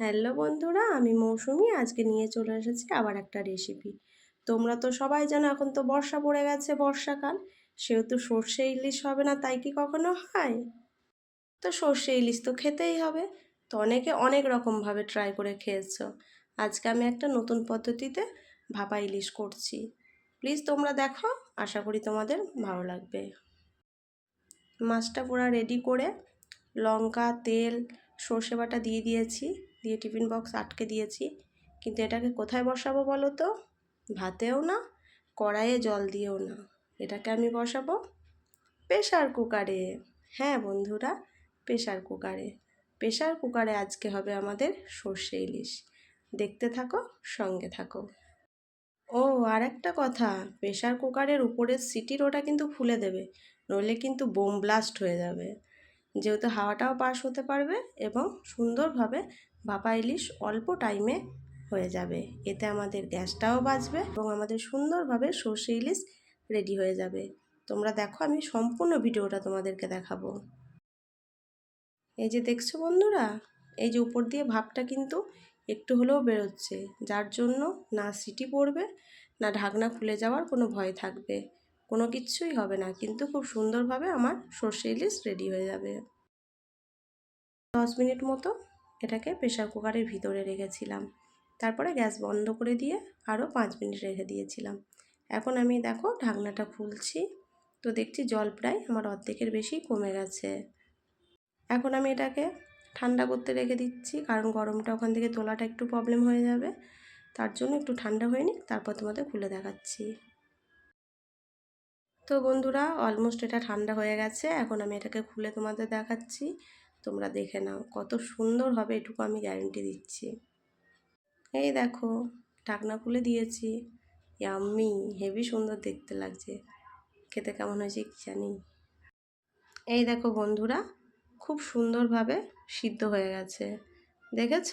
Hello বন্ধুরা, আমি মৌসুমি। আজকে নিয়ে চলে এসেছি আবার একটা রেসিপি তোমরা তো সবাই জানো, এখন তো বর্ষা পড়ে গেছে বর্ষাকাল। সেহেতু সর্ষে ইলিশ হবে না, তাই কি কখনো হয়? তো সর্ষে ইলিশ তো খেতেই হবে। তো অনেকে অনেক রকমভাবে ট্রাই করে খেয়েছো। আজকে আমি একটা নতুন পদ্ধতিতে ভাপা ইলিশ করছি। প্লিজ তোমরা দেখো, আশা করি তোমাদের ভালো লাগবে। মাছটা পুরো রেডি করে লঙ্কা, তেল, সর্ষে বাটা দিয়ে দিয়েছি। দিয়ে টিফিন বক্স আটকে দিয়েছি। কিন্তু এটাকে কোথায় বসাবো বলো তো? ভাতেও না, কড়াইয়ে জল দিয়েও না। এটাকে আমি বসাবো প্রেশার কুকারে। হ্যাঁ বন্ধুরা প্রেশার কুকারে। প্রেশার কুকারে আজকে হবে আমাদের সর্ষে ইলিশ। দেখতে থাকো, সঙ্গে থাকো। ও আর একটা কথা প্রেশার কুকারের উপরের সিটির ওটা কিন্তু খুলে দেবে, নইলে কিন্তু বোম ব্লাস্ট হয়ে যাবে। যেহেতু হাওয়াটাও পাস হতে পারবে এবং সুন্দরভাবে ভাপা ইলিশ অল্প টাইমে হয়ে যাবে। এতে আমাদের গ্যাসটাও বাঁচবে এবং আমাদের সুন্দরভাবে সর্ষে ইলিশ রেডি হয়ে যাবে। তোমরা দেখো, আমি সম্পূর্ণ ভিডিওটা তোমাদেরকে দেখাবো। এই যে দেখছ বন্ধুরা, এই যে উপর দিয়ে ভাপটা কিন্তু একটু হলেও বেরোচ্ছে, যার জন্য না সিটি পড়বে, না ঢাকনা খুলে যাওয়ার কোনো ভয় থাকবে। কোনো কিচ্ছুই হবে না, কিন্তু খুব সুন্দরভাবে আমার সর্ষে ইলিশ রেডি হয়ে যাবে। দশ মিনিট মতো এটাকে প্রেশার কুকারের ভিতরে রেখেছিলাম। তারপরে গ্যাস বন্ধ করে দিয়ে আরও পাঁচ মিনিট রেখে দিয়েছিলাম। এখন আমি দেখো ঢাকনাটা খুলছি। তো দেখছি জল প্রায় আমার অর্ধেকের বেশি কমে গেছে। এখন আমি এটাকে ঠান্ডা করতে রেখে দিচ্ছি, কারণ গরমটা ওখান থেকে তোলাটা একটু প্রবলেম হয়ে যাবে। তার জন্য একটু ঠান্ডা হয়নি তারপর তোমাদের খুলে দেখাচ্ছি। তো বন্ধুরা অলমোস্ট এটা ঠান্ডা হয়ে গেছে। এখন আমি এটাকে খুলে তোমাদের দেখাচ্ছি। তোমরা দেখে নাও, কত সুন্দর হবে এটুকু আমি গ্যারেন্টি দিচ্ছি। এই দেখো, ঢাকনা খুলে দিয়েছি। আমি হেভি সুন্দর দেখতে লাগছে। খেতে কেমন হয়েছে কি জানি? এই দেখো বন্ধুরা, খুব সুন্দরভাবে সিদ্ধ হয়ে গেছে। দেখেছ?